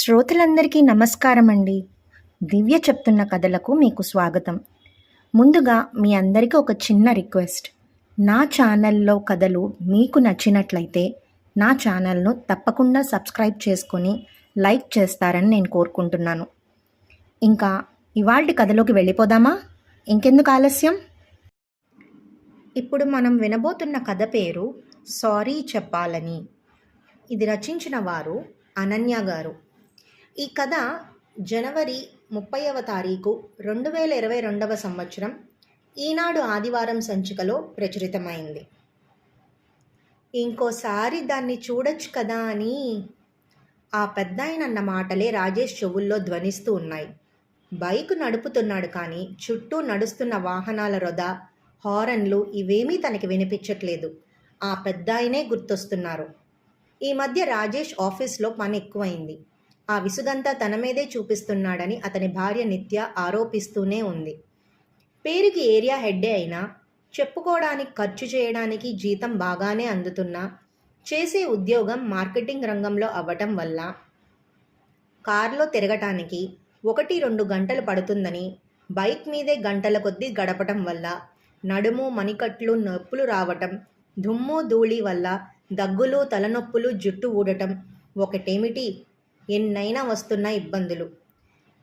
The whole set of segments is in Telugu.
శ్రోతలందరికీ నమస్కారం అండి దివ్య చెప్తున్న కథలకు మీకు స్వాగతం. ముందుగా మీ అందరికీ ఒక చిన్న రిక్వెస్ట్. నా ఛానల్లో కథలు మీకు నచ్చినట్లయితే నా ఛానల్ను తప్పకుండా సబ్స్క్రైబ్ చేసుకొని లైక్ చేస్తారని నేను కోరుకుంటున్నాను. ఇంకా ఇవాళ కథలోకి వెళ్ళిపోదామా? ఇంకెందుకు ఆలస్యం? ఇప్పుడు మనం వినబోతున్న కథ పేరు సారీ చెప్పాలని. ఇది రచించిన వారు అనన్య గారు. ఈ కథ జనవరి ముప్పైవ తారీఖు రెండు వేల ఇరవై రెండవ సంవత్సరం. ఈనాడు ఆదివారం సంచికలో ప్రచురితమైంది. ఇంకోసారి దాన్ని చూడొచ్చు కదా అని ఆ పెద్దాయన అన్న మాటలే రాజేష్ చెవుల్లో ధ్వనిస్తూ ఉన్నాయి. బైక్ నడుపుతున్నాడు కానీ చుట్టూ నడుస్తున్న వాహనాల రొద హారన్లు ఇవేమీ తనకి వినిపించట్లేదు. ఆ పెద్దాయనే గుర్తొస్తున్నారు. ఈ మధ్య రాజేష్ ఆఫీస్లో పని ఎక్కువైంది. ఆ విసుగంతా తన మీదే చూపిస్తున్నాడని అతని భార్య నిత్య ఆరోపిస్తూనే ఉంది. పేరుకి ఏరియా హెడ్డే అయినా చెప్పుకోవడానికి ఖర్చు చేయడానికి జీతం బాగానే అందుతున్నా చేసే ఉద్యోగం మార్కెటింగ్ రంగంలో అవ్వటం వల్ల కారులో తిరగటానికి ఒకటి రెండు గంటలు పడుతుందని బైక్ మీదే గంటల కొద్దీ గడపటం వల్ల నడుము మణికట్లు నొప్పులు రావటం దుమ్ము ధూళి వల్ల దగ్గులు తలనొప్పులు జుట్టు ఊడటం ఒకటేమిటి? ఎన్నైనా వస్తున్న ఇబ్బందులు.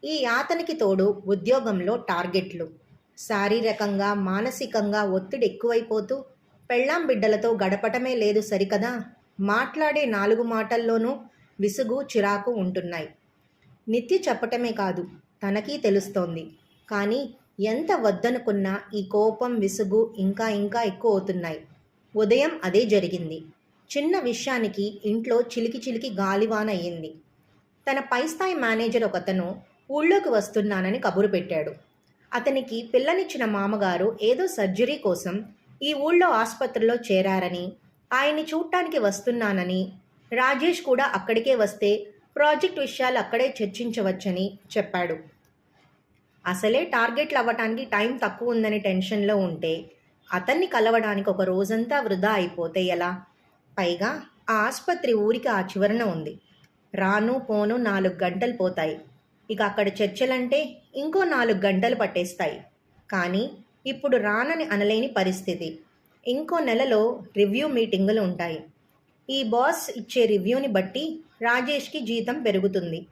ఈ యాతనికి తోడు ఉద్యోగంలో టార్గెట్లు. శారీరకంగా మానసికంగా ఒత్తిడి ఎక్కువైపోతూ పెళ్ళాం బిడ్డలతో గడపటమే లేదు సరికదా? మాట్లాడే నాలుగు మాటల్లోనూ విసుగు చిరాకు ఉంటున్నాయి. నిత్య చెప్పటమే కాదు తనకీ తెలుస్తోంది. కానీ ఎంత వద్దనుకున్నా ఈ కోపం విసుగు ఇంకా ఇంకా ఎక్కువ అవుతున్నాయి. ఉదయం అదే జరిగింది. చిన్న విషయానికి ఇంట్లో చిలికి చిలికి గాలివాన అయ్యింది తన పై స్థాయి మేనేజర్ ఒకతను ఊళ్ళోకి వస్తున్నానని కబురు పెట్టాడు. అతనికి పిల్లనిచ్చిన మామగారు ఏదో సర్జరీ కోసం ఈ ఊళ్ళో ఆసుపత్రిలో చేరారని ఆయన్ని చూడటానికి వస్తున్నానని రాజేష్ కూడా అక్కడికే వస్తే ప్రాజెక్ట్ విషయాలు అక్కడే చర్చించవచ్చని చెప్పాడు. అసలే టార్గెట్లు అవ్వటానికి టైం తక్కువ ఉందని టెన్షన్లో ఉంటే అతన్ని కలవడానికి ఒక రోజంతా వృధా అయిపోతే ఎలా? పైగా ఆ ఆసుపత్రి ఊరికి ఆ చివరన ఉంది. రాను పోను నాలుగు గంటలు పోతాయి. ఇక అక్కడ చర్చలంటే ఇంకో నాలుగు గంటలు పట్టేస్తాయి. కానీ ఇప్పుడు రానని అనలేని పరిస్థితి. ఇంకో నెలలో రివ్యూ మీటింగులు ఉంటాయి. ఈ బాస్ ఇచ్చే రివ్యూని బట్టి రాజేష్కి జీతం పెరుగుతుంది.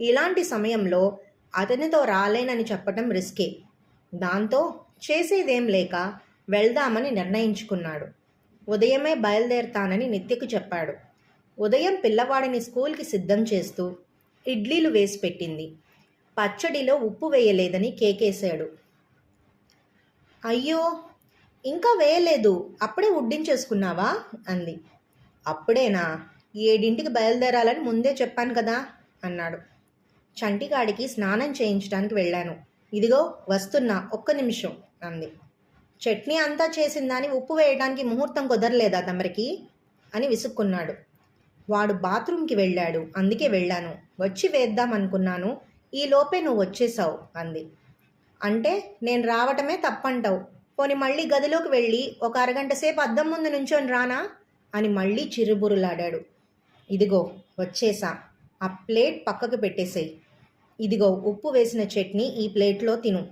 ఇలాంటి సమయంలో అతనితో రాలేనని చెప్పడం రిస్కే. దాంతో చేసేదేం లేక వెళ్దామని నిర్ణయించుకున్నాడు. ఉదయమే బయలుదేరతానని నిత్యకు చెప్పాడు. ఉదయం పిల్లవాడిని స్కూల్కి సిద్ధం చేస్తూ ఇడ్లీలు వేసి పెట్టింది. పచ్చడిలో ఉప్పు వేయలేదని కేకేశాడు. అయ్యో ఇంకా వేయలేదు. అప్పుడే ఉడ్డించేసుకున్నావా అంది. అప్పుడేనా? ఏడింటికి బయలుదేరాలని ముందే చెప్పాను కదా? అన్నాడు. చంటిగాడికి స్నానం చేయించడానికి వెళ్ళాను. ఇదిగో వస్తున్నా ఒక్క నిమిషం అంది. చట్నీ అంతా చేసిందని ఉప్పు వేయడానికి ముహూర్తం కుదరలేదా తమరికి? అని విసుక్కున్నాడు. వాడు బాత్రూమ్కి వెళ్ళాడు. అందుకే వెళ్ళాను. వచ్చి వేద్దాం అనుకున్నాను. ఈలోపే నువ్వు వచ్చేసావు అంది. అంటే నేను రావటమే తప్పంటావు. పోని మళ్ళీ గదిలోకి వెళ్ళి ఒక అరగంట సేపు అద్దం ముందు నుంచొని రానా? అని మళ్ళీ చిరుబురులాడాడు. ఇదిగో వచ్చేసా. ఆ ప్లేట్ పక్కకు పెట్టేసేయి. ఇదిగో ఉప్పు వేసిన చట్నీ ఈ ప్లేట్లో తిను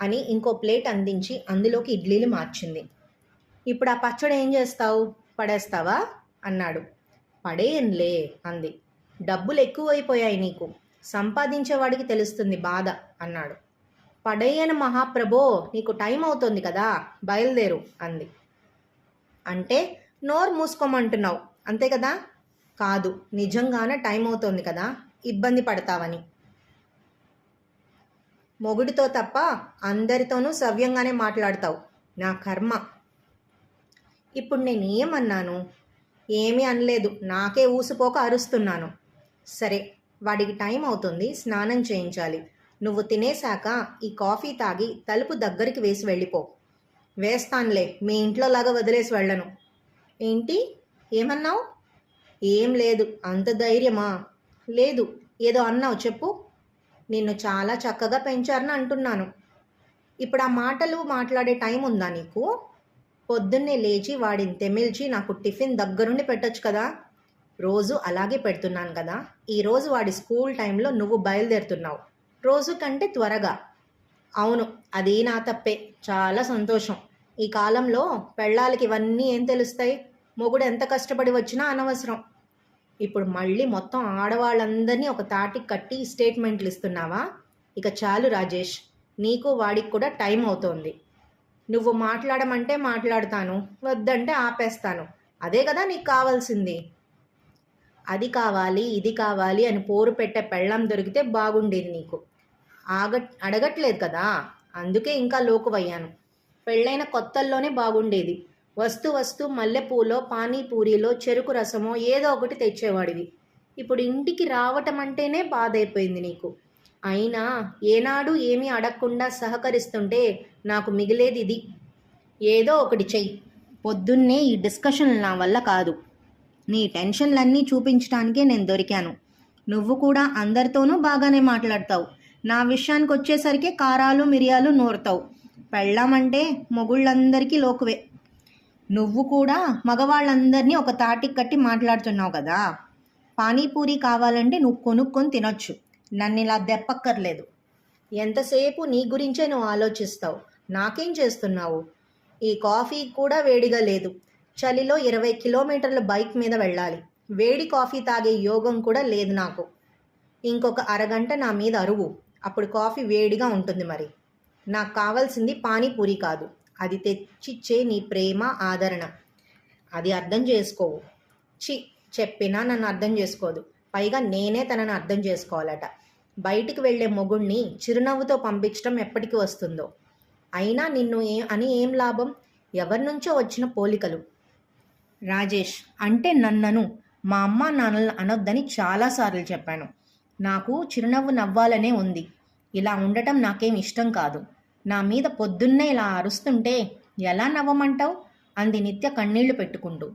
అని ఇంకో ప్లేట్ అందించి అందులోకి ఇడ్లీలు మార్చింది. ఇప్పుడు ఆ పచ్చడి ఏం చేస్తావు? పడేస్తావా? అన్నాడు. పడేయంలే అంది. డబ్బులు ఎక్కువైపోయాయి నీకు. సంపాదించేవాడికి తెలుస్తుంది బాధ అన్నాడు. పడేయను మహాప్రభో నీకు టైం అవుతుంది కదా బయలుదేరు అంది. అంటే నోరు మూసుకోమంటున్నావు అంతే కదా? కాదు నిజంగానే టైం అవుతోంది కదా ఇబ్బంది పడతావని. మొగుడితో తప్ప అందరితోనూ సవ్యంగానే మాట్లాడతావు నా కర్మ. ఇప్పుడు నేను ఏమన్నాను ఏమీ అనలేదు. నాకే ఊసిపోక అరుస్తున్నాను. సరే వాడికి టైం అవుతుంది స్నానం చేయించాలి. నువ్వు తినేశాక ఈ కాఫీ తాగి తలుపు దగ్గరికి వేసి వెళ్ళిపో. వేస్తానులే మీ ఇంట్లో లాగా వదిలేసి వెళ్ళను. ఏంటి? ఏమన్నావు? ఏం లేదు అంత ధైర్యమా? లేదు ఏదో అన్నావు చెప్పు. నిన్ను చాలా చక్కగా పెంచారని అంటున్నాను. ఇప్పుడు ఆ మాటలు మాట్లాడే టైం ఉందా నీకు? పొద్దున్నే లేచి వాడిని తెమిల్చి నాకు టిఫిన్ దగ్గరుండి పెట్టొచ్చు కదా. రోజు అలాగే పెడుతున్నాను కదా. ఈరోజు వాడి స్కూల్ టైంలో నువ్వు బయలుదేరుతున్నావు. రోజు కంటే త్వరగా. అవును అది నా తప్పే. చాలా సంతోషం. ఈ కాలంలో పెళ్ళాలకి ఇవన్నీ ఏం తెలుస్తాయి? మొగుడు ఎంత కష్టపడి వచ్చినా అనవసరం. ఇప్పుడు మళ్ళీ మొత్తం ఆడవాళ్ళందరినీ ఒక తాటికి కట్టి స్టేట్మెంట్లు ఇస్తున్నావా? ఇక చాలు రాజేష్ నీకు వాడికి కూడా టైం అవుతోంది. నువ్వు మాట్లాడమంటే మాట్లాడతాను వద్దంటే ఆపేస్తాను. అదే కదా నీకు కావాల్సింది. అది కావాలి ఇది కావాలి అని పోరు పెట్టే పెళ్ళం దొరికితే బాగుండేది నీకు. ఆగ అడగట్లేదు కదా. అందుకే ఇంకా లోకువయ్యాను. పెళ్ళైన కొత్తల్లోనే బాగుండేది. వస్తూ వస్తూ మల్లెపూలో పానీపూరిలో చెరుకు రసమో ఏదో ఒకటి తెచ్చేవాడివి. ఇప్పుడు ఇంటికి రావటం అంటేనే బాధ అయిపోయింది నీకు. అయినా ఏనాడు ఏమీ అడగకుండా సహకరిస్తుంటే నాకు మిగిలేది ఇది ఏదో ఒకటి చెయ్యి. పొద్దున్నే ఈ డిస్కషన్ నా వల్ల కాదు. నీ టెన్షన్లన్నీ చూపించడానికే నేను దొరికాను. నువ్వు కూడా అందరితోనూ బాగానే మాట్లాడతావు. నా విషయానికి వచ్చేసరికి కారాలు మిరియాలు నూరుతావు. పెళ్ళామంటే మొగుళ్ళందరికీ లోకువే. నువ్వు కూడా మగవాళ్ళందరినీ ఒక తాటికి కట్టి మాట్లాడుతున్నావు కదా? పానీపూరి కావాలంటే నువ్వు కొనుక్కొని తినొచ్చు. నన్ను ఇలా దెప్పక్కర్లేదు. ఎంతసేపు నీ గురించే నువ్వు ఆలోచిస్తావు? నాకేం చేస్తున్నావు? ఈ కాఫీ కూడా వేడిగా లేదు. చలిలో ఇరవై కిలోమీటర్ల బైక్ మీద వెళ్ళాలి. వేడి కాఫీ తాగే యోగం కూడా లేదు నాకు. ఇంకొక అరగంట నా మీద అరువు. అప్పుడు కాఫీ వేడిగా ఉంటుంది మరి. నాకు కావాల్సింది పానీపూరి కాదు. అది తెచ్చిచ్చే నీ ప్రేమ ఆదరణ. అది అర్థం చేసుకోవు. చి చెప్పినా నన్ను అర్థం చేసుకోదు. పైగా నేనే తనని అర్థం చేసుకోవాలట. బయటికి వెళ్ళే మొగుణ్ణి చిరునవ్వుతో పంపించడం ఎప్పటికి వస్తుందో? అయినా నిన్ను ఏ అని ఏం లాభం? ఎవరి నుంచో వచ్చిన పోలికలు? రాజేష్ అంటే నన్నను మా అమ్మ నాన్నలను అనొద్దని చాలాసార్లు చెప్పాను. నాకు చిరునవ్వు నవ్వాలనే ఉంది. ఇలా ఉండటం నాకేం ఇష్టం కాదు. నా మీద పొద్దున్నే ఇలా అరుస్తుంటే ఎలా నవ్వమంటావు? అంది నిత్య కన్నీళ్ళు పెట్టుకుంటూ.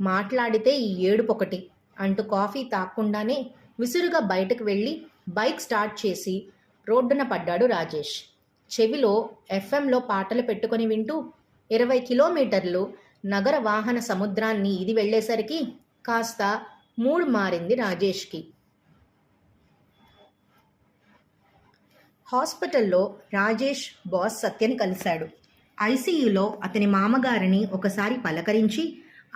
మాట్లాడితే ఈ ఏడుపొకటి. అంటూ కాఫీ తాక్కుండానే విసురుగా బయటకు వెళ్ళి బైక్ స్టార్ట్ చేసి రోడ్డున పడ్డాడు రాజేష్. చెవిలో ఎఫ్ఎంలో పాటలు పెట్టుకొని వింటూ ఇరవై కిలోమీటర్లు నగర వాహన సముద్రాన్ని ఇది వెళ్ళేసరికి కాస్త మూడ్ మారింది రాజేష్కి. హాస్పిటల్లో రాజేష్ బాస్ సత్యని కలిశాడు. ఐసీయూలో అతని మామగారిని ఒకసారి పలకరించి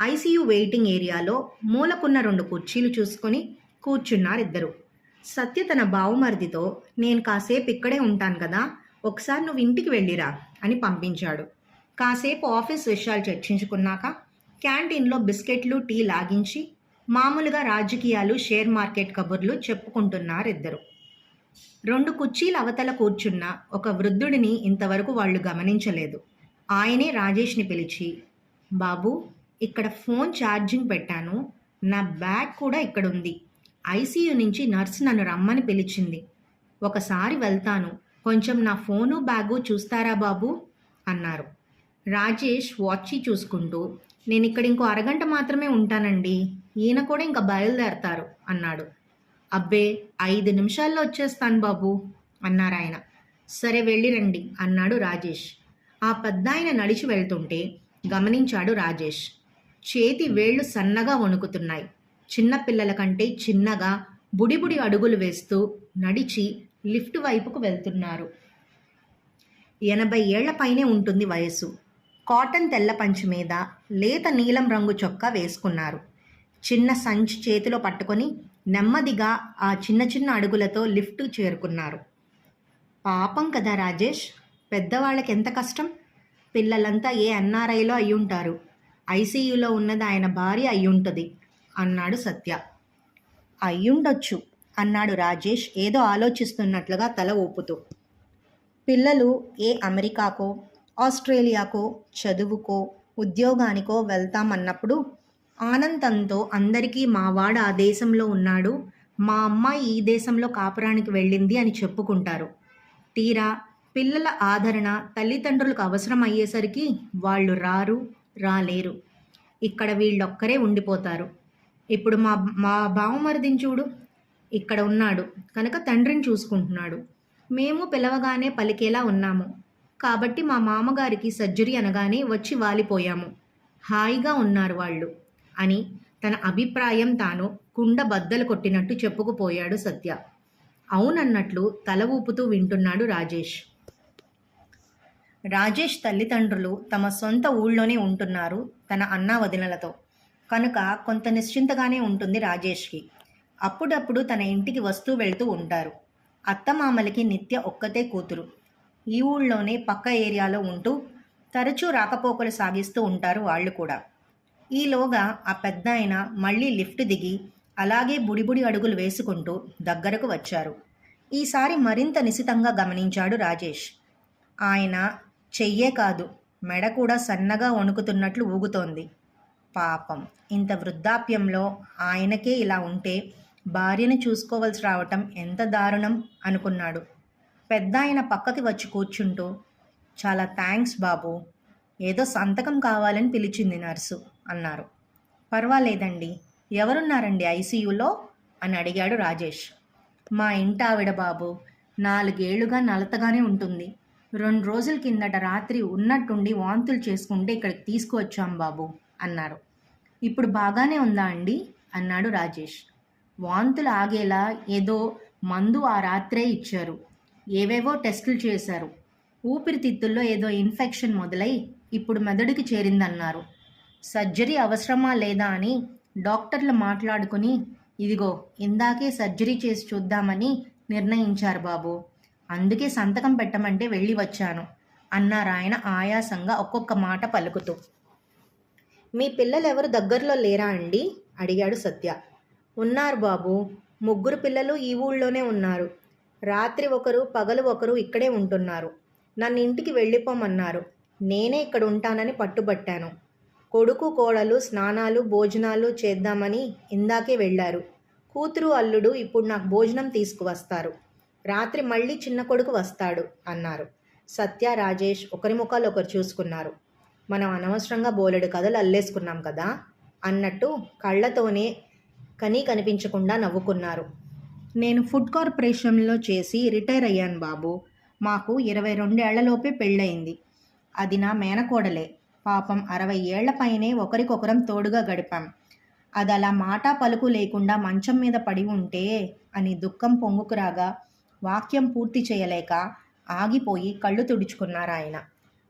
ఐసీయూ వెయిటింగ్ ఏరియాలో మూలకున్న రెండు కుర్చీలు చూసుకొని కూర్చున్నారిద్దరు. సత్య తన బావుమరిదితో నేను కాసేపు ఇక్కడే ఉంటాను కదా ఒకసారి నువ్వు ఇంటికి వెళ్ళిరా అని పంపించాడు. కాసేపు ఆఫీస్ విషయాలు చర్చించుకున్నాక క్యాంటీన్లో బిస్కెట్లు టీ లాగించి మామూలుగా రాజకీయాలు షేర్ మార్కెట్ కబుర్లు చెప్పుకుంటున్నారిద్దరు. రెండు కుర్చీల అవతల కూర్చున్న ఒక వృద్ధుడిని ఇంతవరకు వాళ్ళు గమనించలేదు. ఆయనే రాజేష్ని పిలిచి బాబు ఇక్కడ ఫోన్ ఛార్జింగ్ పెట్టాను. నా బ్యాగ్ కూడా ఇక్కడ ఉంది ఐసీయూ నుంచి నర్స్ నన్ను రమ్మని పిలిచింది. ఒకసారి వెళ్తాను. కొంచెం నా ఫోను బ్యాగు చూస్తారా బాబు? అన్నారు. రాజేష్ వాచి చూసుకుంటూ నేను ఇక్కడ ఇంకో అరగంట మాత్రమే ఉంటానండి. ఈయన కూడా ఇంకా బయలుదేరతారు అన్నాడు. అబ్బే ఐదు నిమిషాల్లో వచ్చేస్తాను బాబు అన్నారు ఆయన. సరే వెళ్ళిరండి అన్నాడు రాజేష్. ఆ పెద్దాయన నడిచి వెళ్తుంటే గమనించాడు రాజేష్. చేతి వేళ్ళు సన్నగా వణుకుతున్నాయి. చిన్నపిల్లల కంటే చిన్నగా బుడిబుడి అడుగులు వేస్తూ నడిచి లిఫ్ట్ వైపుకు వెళ్తున్నారు. ఎనభై ఏళ్ళ పైనే ఉంటుంది వయసు కాటన్ తెల్ల పంచి మీద లేత నీలం రంగు చొక్కా వేసుకున్నారు. చిన్న సంచి చేతిలో పట్టుకొని నెమ్మదిగా ఆ చిన్న చిన్న అడుగులతో లిఫ్ట్ చేరుకున్నారు. పాపం కదా రాజేష్ పెద్దవాళ్ళకి ఎంత కష్టం? పిల్లలంతా ఏ ఎన్ఆర్ఐలో అయ్యుంటారు? ఐసీయూలో ఉన్నది ఆయన భార్య అయ్యుంటుంది అన్నాడు సత్య. అయ్యుండొచ్చు అన్నాడు రాజేష్ ఏదో ఆలోచిస్తున్నట్లుగా తల ఊపుతూ. పిల్లలు ఏ అమెరికాకో ఆస్ట్రేలియాకో చదువుకో ఉద్యోగానికో వెళ్తామన్నప్పుడు ఆనందంతో అందరికీ మావాడు ఆ దేశంలో ఉన్నాడు మా అమ్మాయి ఈ దేశంలో కాపురానికి వెళ్ళింది అని చెప్పుకుంటారు. తీరా పిల్లల ఆదరణ తల్లిదండ్రులకు అవసరం అయ్యేసరికి వాళ్ళు రారు రాలేరు. ఇక్కడ వీళ్ళొక్కరే ఉండిపోతారు. ఇప్పుడు మా మా బావమరిదిని చూడు. ఇక్కడ ఉన్నాడు. కనుక తండ్రిని చూసుకుంటున్నాడు. మేము పిలవగానే పలికేలా ఉన్నాము. కాబట్టి మా మామగారికి సర్జరీ అనగానే వచ్చి వాలిపోయాము. హాయిగా ఉన్నారు వాళ్ళు అని తన అభిప్రాయం తాను కుండ బద్దలు కొట్టినట్టు చెప్పుకుపోయాడు సత్య. అవునన్నట్లు తల ఊపుతూ వింటున్నాడు రాజేష్. రాజేష్ తల్లిదండ్రులు తమ సొంత ఊళ్ళోనే ఉంటున్నారు తన అన్నా వదినలతో. కనుక కొంత నిశ్చింతగానే ఉంటుంది రాజేష్కి. అప్పుడప్పుడు తన ఇంటికి వస్తూ వెళ్తూ ఉంటారు. అత్తమామలకి నిత్య ఒక్కతే కూతురు. ఈ ఊళ్ళోనే పక్క ఏరియాలో ఉంటూ తరచూ రాకపోకలు సాగిస్తూ ఉంటారు వాళ్ళు కూడా. ఈలోగా ఆ పెద్ద ఆయన మళ్ళీ లిఫ్ట్ దిగి అలాగే బుడిబుడి అడుగులు వేసుకుంటూ దగ్గరకు వచ్చారు. ఈసారి మరింత నిశితంగా గమనించాడు రాజేష్. ఆయన చెయ్యే కాదు. మెడ కూడా సన్నగా వణుకుతున్నట్లు ఊగుతోంది. పాపం. ఇంత వృద్ధాప్యంలో ఆయనకే ఇలా ఉంటే భార్యని చూసుకోవలసి రావటం ఎంత దారుణం అనుకున్నాడు. పెద్ద ఆయన పక్కకి వచ్చి కూర్చుంటూ చాలా థ్యాంక్స్ బాబు. ఏదో సంతకం కావాలని పిలిచింది నర్సు అన్నారు. పర్వాలేదండి. ఎవరున్నారండి ఐసీయూలో? అని అడిగాడు రాజేష్. మా ఇంటి ఆవిడ బాబు. నాలుగేళ్ళుగా నలతగానే ఉంటుంది. రెండు రోజుల కిందట రాత్రి ఉన్నట్టుండి వాంతులు చేసుకుంటే ఇక్కడికి తీసుకువచ్చాం బాబు అన్నారు. ఇప్పుడు బాగానే ఉందా అండి? అన్నాడు రాజేష్. వాంతులు ఆగేలా ఏదో మందు ఆ రాత్రే ఇచ్చారు. ఏవేవో టెస్టులు చేశారు. ఊపిరితిత్తుల్లో ఏదో ఇన్ఫెక్షన్ మొదలై ఇప్పుడు మెదడుకి చేరిందన్నారు. సర్జరీ అవసరమా లేదా అని డాక్టర్లు మాట్లాడుకుని ఇదిగో ఇందాకే సర్జరీ చేసి చూద్దామని నిర్ణయించారు బాబు. అందుకే సంతకం పెట్టమంటే వెళ్ళి వచ్చాను అన్నారు ఆయన ఆయాసంగా ఒక్కొక్క మాట పలుకుతూ. మీ పిల్లలెవరు దగ్గరలో లేరా అండి? అడిగాడు సత్య. ఉన్నారు బాబు ముగ్గురు పిల్లలు ఈ ఊళ్ళోనే ఉన్నారు. రాత్రి ఒకరు పగలు ఒకరు ఇక్కడే ఉంటున్నారు. నన్ను ఇంటికి వెళ్ళిపోమన్నారు. నేనే ఇక్కడ ఉంటానని పట్టుబట్టాను. కొడుకు కోడలు స్నానాలు భోజనాలు చేద్దామని ఇందాకే వెళ్ళారు. కూతురు అల్లుడు ఇప్పుడు నాకు భోజనం తీసుకువస్తారు. రాత్రి మళ్ళీ చిన్న కొడుకు వస్తాడు అన్నారు. సత్య రాజేష్ ఒకరి ముఖాలు ఒకరు చూసుకున్నారు. మనం అనవసరంగా బోలెడు కథలు అల్లేసుకున్నాం కదా అన్నట్టు కళ్ళతోనే కనీ కనిపించకుండా నవ్వుకున్నారు. నేను ఫుడ్ కార్పొరేషన్లో చేసి రిటైర్ అయ్యాను బాబు. మాకు ఇరవై రెండేళ్ళలోపే పెళ్ళయింది. అది నా మేనకోడలే. పాపం అరవై ఏళ్ళ పైనే ఒకరికొకరం తోడుగా గడిపాం. అది అలా మాట పలుకు లేకుండా మంచం మీద పడి ఉంటే అని దుఃఖం పొంగుకురాగా వాక్యం పూర్తి చేయలేక ఆగిపోయి కళ్ళు తుడుచుకున్నారు ఆయన.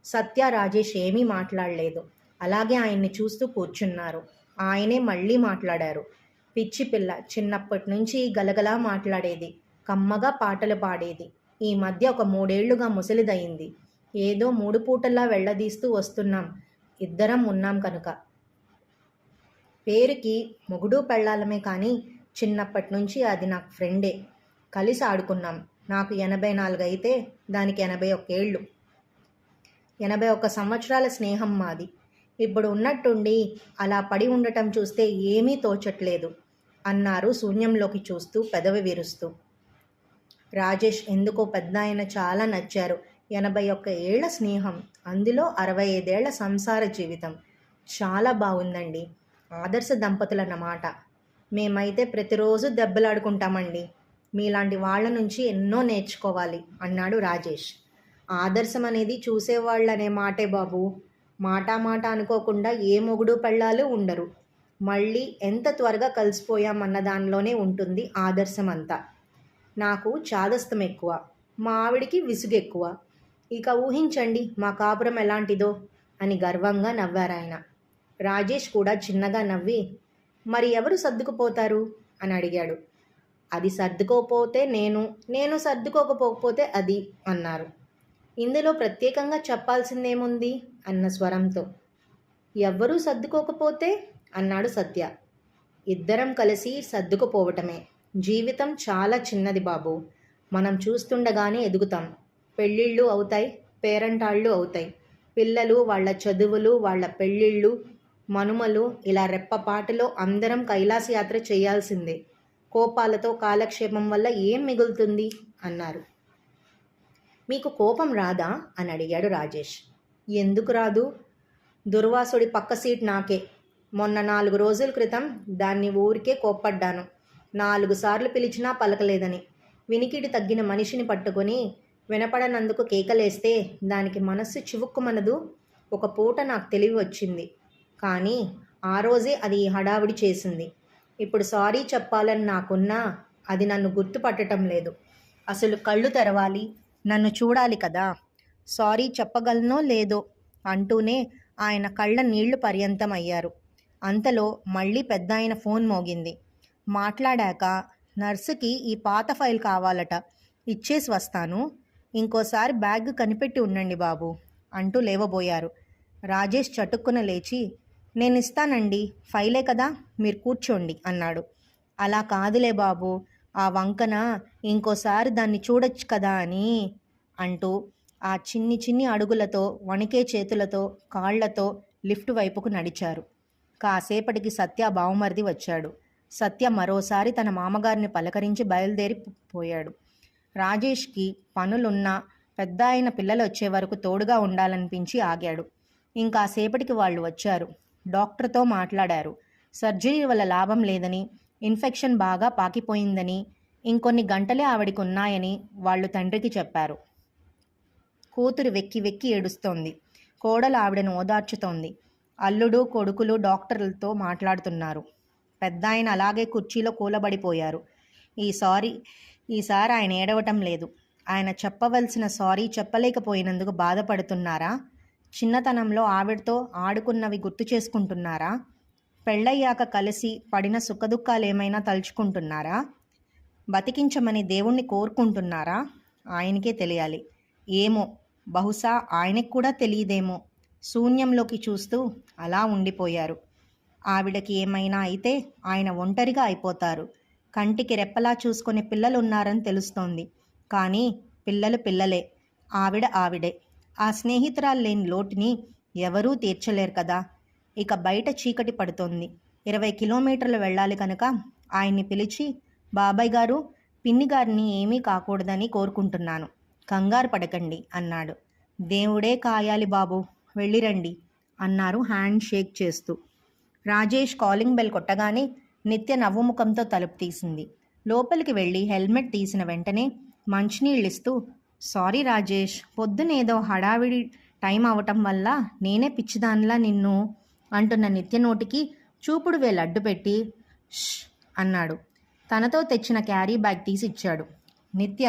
సత్య రాజేష్ ఏమీ మాట్లాడలేదు. అలాగే ఆయన్ని చూస్తూ కూర్చున్నారు. ఆయనే మళ్ళీ మాట్లాడారు. పిచ్చి పిల్ల చిన్నప్పటి నుంచి గలగలా మాట్లాడేది. కమ్మగా పాటలు పాడేది. ఈ మధ్య ఒక మూడేళ్ళుగా ముసలిదయింది. ఏదో మూడు పూటల్లా వెళ్ళదీస్తూ వస్తున్నాం. ఇద్దరం ఉన్నాం కనుక. పేరుకి మొగుడు పెళ్ళాలమే కానీ చిన్నప్పటి నుంచి అది నాకు ఫ్రెండే. కలిసి ఆడుకున్నాం. నాకు ఎనభై నాలుగు అయితే దానికి ఎనభై ఒక్క ఏళ్ళు ఎనభై ఒక్క సంవత్సరాల స్నేహం మాది. ఇప్పుడు ఉన్నట్టుండి అలా పడి ఉండటం చూస్తే ఏమీ తోచట్లేదు అన్నారు శూన్యంలోకి చూస్తూ పెదవి విరుస్తూ. రాజేష్ ఎందుకో పెద్ద ఆయన చాలా నచ్చారు. ఎనభై ఒక్క ఏళ్ళ స్నేహం అందులో అరవై ఐదేళ్ళ సంసార జీవితం. చాలా బాగుందండి ఆదర్శ దంపతులన్నమాట. మేమైతే ప్రతిరోజు దెబ్బలాడుకుంటామండి. మీలాంటి వాళ్ళ నుంచి ఎన్నో నేర్చుకోవాలి అన్నాడు రాజేష్. ఆదర్శం అనేది చూసేవాళ్ళు అనే మాటే బాబు. మాటా మాట అనుకోకుండా ఏ మొగుడు పెళ్ళాలు ఉండరు. మళ్ళీ ఎంత త్వరగా కలిసిపోయామన్న దానిలోనే ఉంటుంది ఆదర్శం అంతా నాకు చాదస్తం ఎక్కువ మా ఆవిడికి విసుగు ఎక్కువ ఇక ఊహించండి మా కాపురం ఎలాంటిదో అని గర్వంగా నవ్వారాయన రాజేష్ కూడా చిన్నగా నవ్వి మరి ఎవరు సర్దుకుపోతారు? అని అడిగాడు. అది సర్దుకోకపోతే నేను నేను సర్దుకోకపోకపోతే అది అన్నారు. ఇందులో ప్రత్యేకంగా చెప్పాల్సిందేముంది? అన్న స్వరంతో. ఎవ్వరూ సర్దుకోకపోతే? అన్నాడు సత్య. ఇద్దరం కలిసి సర్దుకుపోవటమే. జీవితం చాలా చిన్నది బాబు. మనం చూస్తుండగానే ఎదుగుతాం. పెళ్ళిళ్ళు అవుతాయి పేరంటాళ్ళు అవుతాయి. పిల్లలు వాళ్ళ చదువులు వాళ్ళ పెళ్ళిళ్ళు మనుమలు ఇలా రెప్పపాటులో అందరం కైలాసయాత్ర చేయాల్సిందే. కోపాలతో కాలక్షేపం వల్ల ఏం మిగులుతుంది? అన్నారు. మీకు కోపం రాదా? అని అడిగాడు రాజేష్. ఎందుకు రాదు? దుర్వాసుడి పక్క సీట్ నాకే. మొన్న నాలుగు రోజుల క్రితం దాన్ని ఊరికే కోప్పడ్డాను. నాలుగు సార్లు పిలిచినా పలకలేదని. వినికిడి తగ్గిన మనిషిని పట్టుకొని వినపడనందుకు కేకలేస్తే దానికి మనస్సు చివుక్కుమనదు. ఒక పూట నాకు తెలివి వచ్చింది. కానీ ఆ రోజే అది హడావిడి చేసింది. ఇప్పుడు సారీ చెప్పాలని నాకున్నా అది నన్ను గుర్తుపట్టడం లేదు. అసలు కళ్ళు తెరవాలి నన్ను చూడాలి కదా. సారీ చెప్పగలనో లేదో అంటూనే ఆయన కళ్ళ నీళ్ళు పర్యంతం అయ్యారు అంతలో మళ్ళీ పెద్ద ఆయన ఫోన్ మోగింది. మాట్లాడాక నర్సుకి ఈ పాత ఫైల్ కావాలట ఇచ్చేసి వస్తాను. ఇంకోసారి బ్యాగ్ కనిపెట్టి ఉండండి బాబు అంటూ లేవబోయారు. రాజేష్ చటుక్కున లేచి నేను ఇస్తానండి ఫైలే కదా మీరు కూర్చోండి అన్నాడు. అలా కాదులే బాబు ఆ వంకన ఇంకోసారి దాన్ని చూడొచ్చు కదా అని అంటూ ఆ చిన్ని చిన్ని అడుగులతో వణికే చేతులతో కాళ్ళతో లిఫ్ట్ వైపుకు నడిచారు. కాసేపటికి సత్య బావమరిది వచ్చాడు. సత్య మరోసారి తన మామగారిని పలకరించి బయలుదేరి పోయాడు. రాజేష్కి పనులున్నా పెద్ద అయిన పిల్లలు వచ్చే వరకు తోడుగా ఉండాలనిపించి ఆగాడు. ఇంకాసేపటికి వాళ్ళు వచ్చారు. డాక్టర్తో మాట్లాడారు. సర్జరీ వల్ల లాభం లేదని ఇన్ఫెక్షన్ బాగా పాకిపోయిందని ఇంకొన్ని గంటలే ఆవిడికి ఉన్నాయని వాళ్ళు తండ్రికి చెప్పారు. కూతురు వెక్కి వెక్కి ఏడుస్తోంది. కోడలు ఆవిడను ఓదార్చుతోంది. అల్లుడు కొడుకులు డాక్టర్లతో మాట్లాడుతున్నారు. పెద్ద ఆయన అలాగే కుర్చీలో కూలబడిపోయారు. ఈ సారీ ఈసారి ఆయన ఏడవటం లేదు. ఆయన చెప్పవలసిన సారీ చెప్పలేకపోయినందుకు బాధపడుతున్నారా? చిన్నతనంలో ఆవిడతో ఆడుకున్నవి గుర్తు చేసుకుంటున్నారా? పెళ్ళయ్యాక కలిసి పడిన సుఖదుఖాలేమైనా తలుచుకుంటున్నారా? బతికించమని దేవుణ్ణి కోరుకుంటున్నారా? ఆయనకే తెలియాలి. ఏమో బహుశా ఆయనకు కూడా తెలియదేమో. శూన్యంలోకి చూస్తూ అలా ఉండిపోయారు. ఆవిడకి ఏమైనా అయితే ఆయన ఒంటరిగా అయిపోతారు. కంటికి రెప్పలా చూసుకునే పిల్లలు ఉన్నారని తెలుస్తోంది. కానీ పిల్లలు పిల్లలే. ఆవిడ ఆవిడే. ఆ స్నేహితురాలు లేని లోటుని ఎవరూ తీర్చలేరు కదా. ఇక బయట చీకటి పడుతోంది. ఇరవై కిలోమీటర్లు వెళ్ళాలి కనుక ఆయన్ని పిలిచి బాబాయ్ గారు పిన్ని గారిని ఏమీ కాకూడదని కోరుకుంటున్నాను. కంగారు పడకండి అన్నాడు. దేవుడే కాయాలి బాబు వెళ్ళిరండి అన్నారు హ్యాండ్ షేక్ చేస్తూ. రాజేష్ కాలింగ్ బెల్ కొట్టగానే నిత్య నవ్వుముఖంతో తలుపు తీసింది. లోపలికి వెళ్ళి హెల్మెట్ తీసిన వెంటనే మంచినీళ్ళిస్తూ సారీ రాజేష్ పొద్దునేదో హడావిడి టైం అవటం వల్ల నేనే పిచ్చిదానిలా నిన్ను అంటున్న నిత్య నోటికి చూపుడు వేలు అడ్డు పెట్టి "ష్" అన్నాడు. తనతో తెచ్చిన క్యారీ బ్యాగ్ తీసి ఇచ్చాడు. నిత్య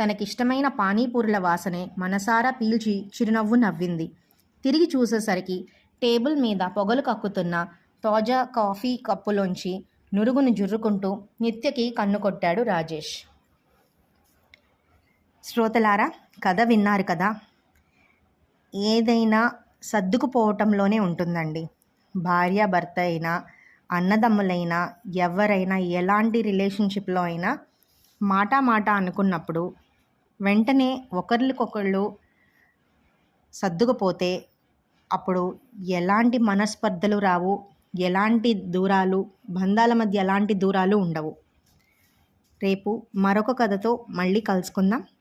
తనకిష్టమైన పానీపూరుల వాసనే మనసారా పీల్చి చిరునవ్వు నవ్వింది. తిరిగి చూసేసరికి టేబుల్ మీద పొగలు కక్కుతున్న తాజా కాఫీ కప్పులోంచి నురుగును జుర్రుకుంటూ నిత్యకి కన్ను కొట్టాడు రాజేష్. శ్రోతలారా కథ విన్నారు కదా? ఏదైనా సర్దుకుపోవటంలోనే ఉంటుందండి. భార్య భర్త అయినా అన్నదమ్ములైనా ఎవరైనా ఎలాంటి రిలేషన్షిప్లో అయినా మాట మాట అనుకున్నప్పుడు వెంటనే ఒకరికొకళ్ళు సర్దుకుపోతే అప్పుడు ఎలాంటి మనస్పర్ధలు రావు ఎలాంటి దూరాలు బంధాల మధ్య ఎలాంటి దూరాలు ఉండవు. రేపు మరొక కథతో మళ్ళీ కలుసుకుందాం.